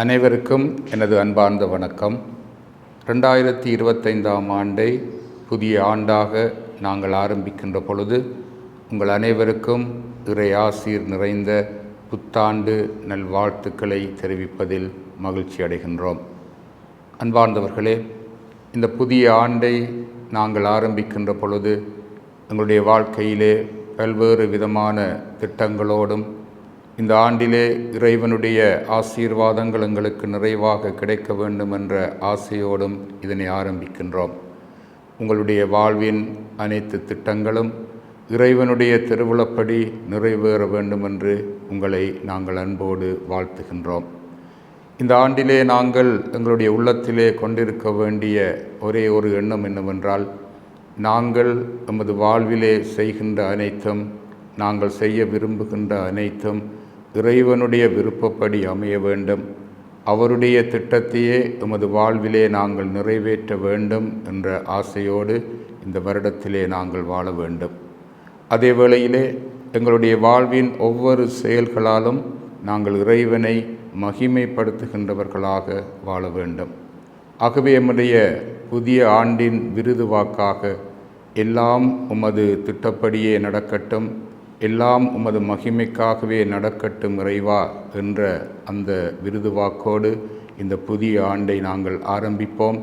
அனைவருக்கும் எனது அன்பார்ந்த வணக்கம். ரெண்டாயிரத்தி இருபத்தைந்தாம் ஆண்டை புதிய ஆண்டாக நாங்கள் ஆரம்பிக்கின்ற பொழுது உங்கள் அனைவருக்கும் இறை ஆசீர் நிறைந்த புத்தாண்டு நல்வாழ்த்துக்களை தெரிவிப்பதில் மகிழ்ச்சி அடைகின்றோம். அன்பார்ந்தவர்களே இந்த புதிய ஆண்டை நாங்கள் ஆரம்பிக்கின்ற பொழுது எங்களுடைய வாழ்க்கையிலே பல்வேறு விதமான திட்டங்களோடும் இந்த ஆண்டிலே இறைவனுடைய ஆசீர்வாதங்கள் எங்களுக்கு நிறைவாக கிடைக்க வேண்டும் என்ற ஆசையோடும் இதனை ஆரம்பிக்கின்றோம். உங்களுடைய வாழ்வின் அனைத்து திட்டங்களும் இறைவனுடைய திருவிழப்படி நிறைவேற வேண்டும் என்று உங்களை நாங்கள் அன்போடு வாழ்த்துகின்றோம். இந்த ஆண்டிலே நாங்கள் எங்களுடைய உள்ளத்திலே கொண்டிருக்க வேண்டிய ஒரே ஒரு எண்ணம் என்னவென்றால் நாங்கள் எமது வாழ்விலே செய்கின்ற அனைத்தும் நாங்கள் செய்ய விரும்புகின்ற அனைத்தும் இறைவனுடைய விருப்பப்படி அமைய வேண்டும். அவருடைய திட்டத்தையே எமது வாழ்விலே நாங்கள் நிறைவேற்ற வேண்டும் என்ற ஆசையோடு இந்த வருடத்திலே நாங்கள் வாழ வேண்டும். அதே வேளையிலே எங்களுடைய வாழ்வின் ஒவ்வொரு செயல்களாலும் நாங்கள் இறைவனை மகிமைப்படுத்துகின்றவர்களாக வாழ வேண்டும். ஆகவே எம்முடைய புதிய ஆண்டின் விருது வாக்காக எல்லாம் உமது திட்டப்படியே நடக்கட்டும். எல்லாம் உமது மகிமைக்காகவே நடக்கட்டும் இறைவா என்ற அந்த விருது வாக்கோடு இந்த புதிய ஆண்டை நாங்கள் ஆரம்பிப்போம்.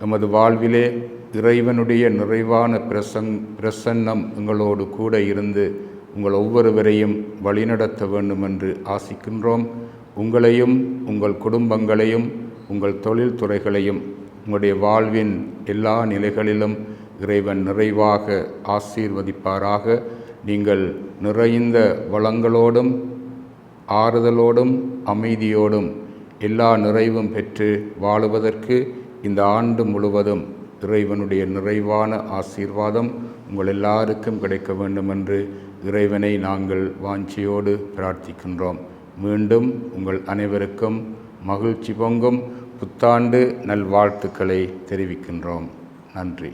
எமது வாழ்விலே இறைவனுடைய நிறைவான பிரசங் பிரசன்னம் எங்களோடு கூட இருந்து உங்கள் ஒவ்வொருவரையும் வழிநடத்த வேண்டும் என்று ஆசிக்கின்றோம். உங்களையும் உங்கள் குடும்பங்களையும் உங்கள் தொழில் துறைகளையும் உங்களுடைய வாழ்வின் எல்லா நிலைகளிலும் இறைவன் நிறைவாக ஆசீர்வதிப்பாராக. நீங்கள் நிறைந்த வளங்களோடும் ஆறுதலோடும் அமைதியோடும் எல்லா நிறைவும் பெற்று வாழுவதற்கு இந்த ஆண்டு முழுவதும் இறைவனுடைய நிறைவான ஆசீர்வாதம் உங்கள் எல்லாருக்கும் கிடைக்க வேண்டும் என்று இறைவனை நாங்கள் வாஞ்சியோடு பிரார்த்திக்கின்றோம். மீண்டும் உங்கள் அனைவருக்கும் மகிழ்ச்சி பொங்கும் புத்தாண்டு நல்வாழ்த்துக்களை தெரிவிக்கின்றோம். நன்றி.